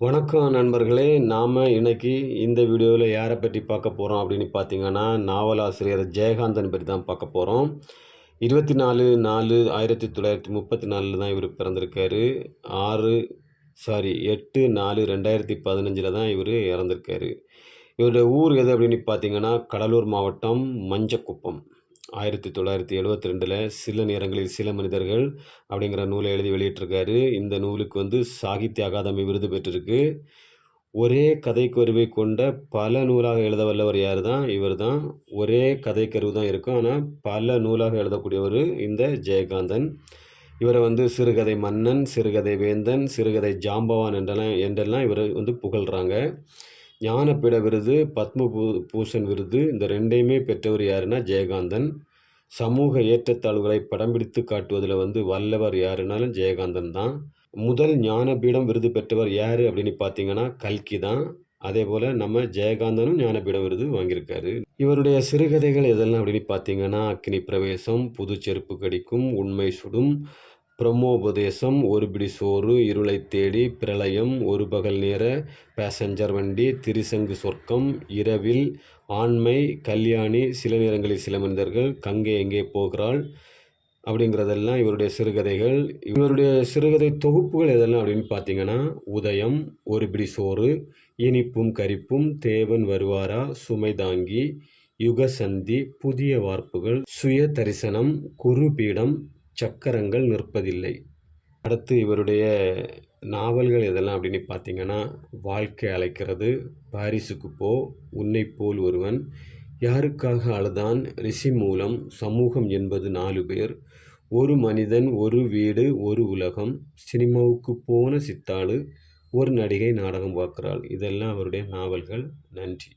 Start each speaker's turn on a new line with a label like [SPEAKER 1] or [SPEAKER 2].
[SPEAKER 1] வணக்கம் நண்பர்களே நாம் இன்றைக்கி இந்த வீடியோவில் யாரை பற்றி பார்க்க போகிறோம் அப்படின்னு பார்த்தீங்கன்னா நாவலாசிரியர் ஜெயகாந்தன் பற்றி தான் பார்க்க போகிறோம் இருபத்தி நாலு நாலு ஆயிரத்தி தொள்ளாயிரத்தி முப்பத்தி நாலில் தான் இவர் பிறந்திருக்காரு. ஆறு சாரி எட்டு நாலு ரெண்டாயிரத்தி பதினஞ்சில் தான் இவர் இறந்திருக்காரு. இவருடைய ஊர் எது அப்படின்னு பார்த்தீங்கன்னா கடலூர் மாவட்டம் மஞ்சக்குப்பம். ஆயிரத்தி தொள்ளாயிரத்தி எழுபத்தி ரெண்டில் சில நேரங்களில் சில மனிதர்கள் அப்படிங்கிற நூலை எழுதி வெளியிட்டிருக்காரு. இந்த நூலுக்கு வந்து சாகித்ய அகாதமி விருது பெற்றிருக்கு. ஒரே கதைக்கருவை கொண்ட பல நூலாக எழுத வல்லவர் யார் தான் இவர் தான் ஒரே கதைக்கருவு தான் இருக்கும். ஆனால் பல நூலாக எழுதக்கூடியவர் இந்த ஜெயகாந்தன். இவரை வந்து சிறுகதை மன்னன் சிறுகதை வேந்தன் சிறுகதை ஜாம்பவான் என்றெல்லாம் என்றெல்லாம் இவரை வந்து புகழ்கிறாங்க ஞானப்பீட விருது பத்ம பூ பூஷன் விருது இந்த ரெண்டையுமே பெற்றவர் யாருன்னா ஜெயகாந்தன். சமூக ஏற்றத்தாழ்வுகளை படம் பிடித்து காட்டுவதில் வந்து வல்லவர் யாருனாலும் ஜெயகாந்தன் தான். முதல் ஞானபீடம் விருது பெற்றவர் யார் அப்படின்னு பார்த்தீங்கன்னா கல்கி தான். அதே போல் நம்ம ஜெயகாந்தனும் ஞானபீடம் விருது வாங்கியிருக்காரு. இவருடைய சிறுகதைகள் எதெல்லாம் அப்படின்னு பார்த்தீங்கன்னா அக்னி பிரவேசம் புது செருப்பு கடிக்கும் உண்மை சுடும் பிரம்மோபதேசம் ஒரு பிடி சோறு இருளை தேடி பிரளயம் ஒரு பகல் நேர பேசஞ்சர் வண்டி திரிசங்கு சொர்க்கம் இரவில் ஆண்மை கல்யாணி சில நேரங்களில் சில மனிதர்கள் கங்கை எங்கே போகிறாள் அப்படிங்கிறதெல்லாம் இவருடைய சிறுகதைகள். இவருடைய சிறுகதை தொகுப்புகள் எதெல்லாம் அப்படின்னு பார்த்தீங்கன்னா உதயம் ஒரு பிடி சோறு இனிப்பும் கரிப்பும் தேவன் வருவாரா சுமை தாங்கி யுகசந்தி புதிய வார்ப்புகள் சுய தரிசனம் குருபீடம் சக்கரங்கள் நிற்பதில்லை. அடுத்து இவருடைய நாவல்கள் எதெல்லாம் அப்படின்னு பார்த்தீங்கன்னா வாழ்க்கை அழைக்கிறது பாரிஸுக்கு போ உன்னை போல் ஒருவன் யாருக்காக அழுதான் ரிஷி மூலம் சமூகம் என்பது நாலு பேர் ஒரு மனிதன் ஒரு வீடு ஒரு உலகம் சினிமாவுக்கு போன சித்தாளு ஒரு நடிகை நாடகம் பார்க்குறாள் இதெல்லாம் அவருடைய நாவல்கள். நன்றி.